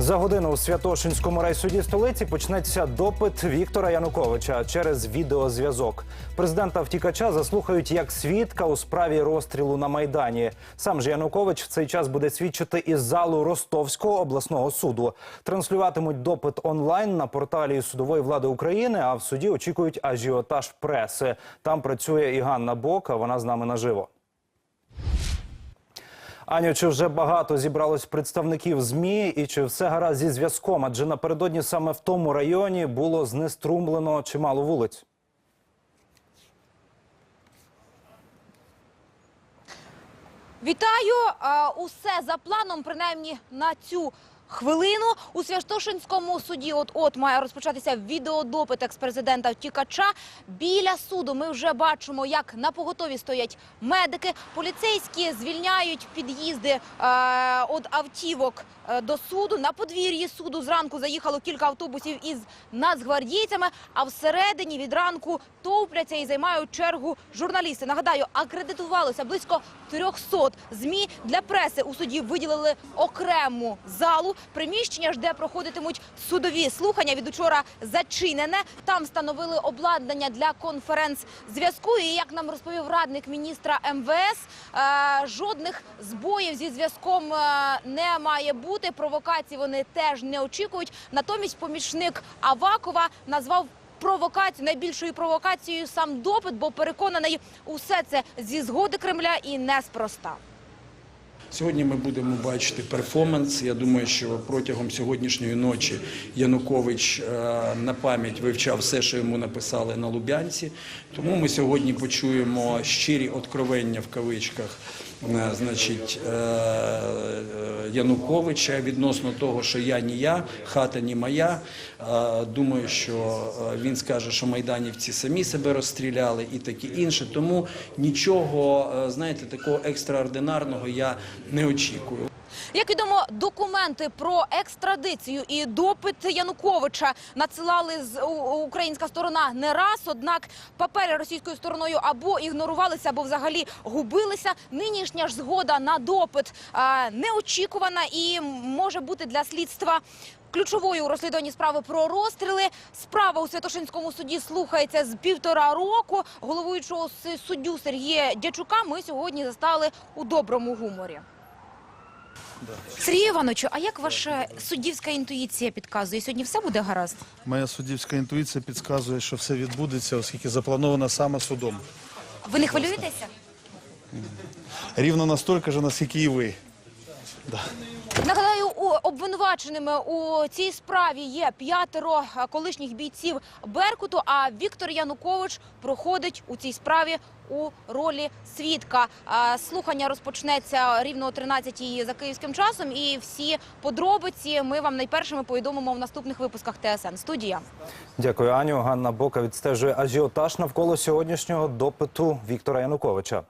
За годину у Святошинському райсуді столиці почнеться допит Віктора Януковича через відеозв'язок. Президента втікача заслухають як свідка у справі розстрілу на майдані. Сам же Янукович в цей час буде свідчити із залу Ростовського обласного суду. Транслюватимуть допит онлайн на порталі судової влади України. А в суді очікують ажіотаж преси. Там працює і Ганна Бока. Вона з нами наживо. Аню, чи вже багато зібралось представників змі, і чи все гаразд зі зв'язком? Адже напередодні саме в тому районі було знеструмлено чимало вулиць. Вітаю! Усе за планом, принаймні на цю хвилину. У Святошинському суді от от має розпочатися відеодопит експрезидента втікача. Біля суду ми вже бачимо, як на поготові стоять медики. Поліцейські звільняють під'їзди е, від автівок е, до суду. На подвір'ї суду зранку заїхало кілька автобусів із нацгвардійцями. А всередині від ранку товпляться і займають чергу журналісти. Нагадаю, акредитувалося близько 300 змі для преси. У суді виділили окрему залу. Приміщення ж, де проходитимуть судові слухання. Від учора зачинене. Там встановили обладнання для конференц-зв'язку. І як нам розповів радник міністра МВС, е, жодних збоїв зі зв'язком е, не має бути. Провокацій вони теж не очікують. Натомість помічник Авакова назвав провокацію найбільшою провокацією сам допит, бо переконаний, усе це зі згоди Кремля і неспроста. Сьогодні ми будемо бачити перформанс. Я думаю, що протягом сьогоднішньої ночі Янукович е, на пам'ять вивчав все, що йому написали на Лубянці. Тому ми сьогодні почуємо щирі откровення в кавичках. е, Значить, е, Януковича відносно того, що я не я, хата не моя. Думаю, що він скаже, що майданівці самі себе розстріляли і таке інше. Тому нічого, знаєте, такого екстраординарного я не очікую. Як відомо, документи про екстрадицію і допит Януковича надсилали з українська сторона не раз. Однак папери російською стороною або ігнорувалися, або взагалі губилися. Нинішня ж згода на допит неочікувана і може бути для слідства. Ключовою у розслідуванні справи про розстріли справа у Святошинському суді слухається з півтора року. Головуючого суддю Сергія Дячука ми сьогодні застали у доброму гуморі. Сергію Івановичу, а як ваша суддівська інтуїція підказує? Сьогодні все буде гаразд? Моя суддівська інтуїція підказує, що все відбудеться, оскільки заплановано саме судом. Ви не хвилюєтеся? Рівно настільки ж, наскільки і ви. Нагадаю, обвинуваченими у цій справі є п'ятеро колишніх бійців Беркуту. А Віктор Янукович проходить у цій справі у ролі свідка. Слухання розпочнеться рівно о 13-й за київським часом. І всі подробиці ми вам найпершими повідомимо в наступних випусках ТСН. Студія. Дякую, Аню. Ганна Бока відстежує ажіотаж навколо сьогоднішнього допиту Віктора Януковича.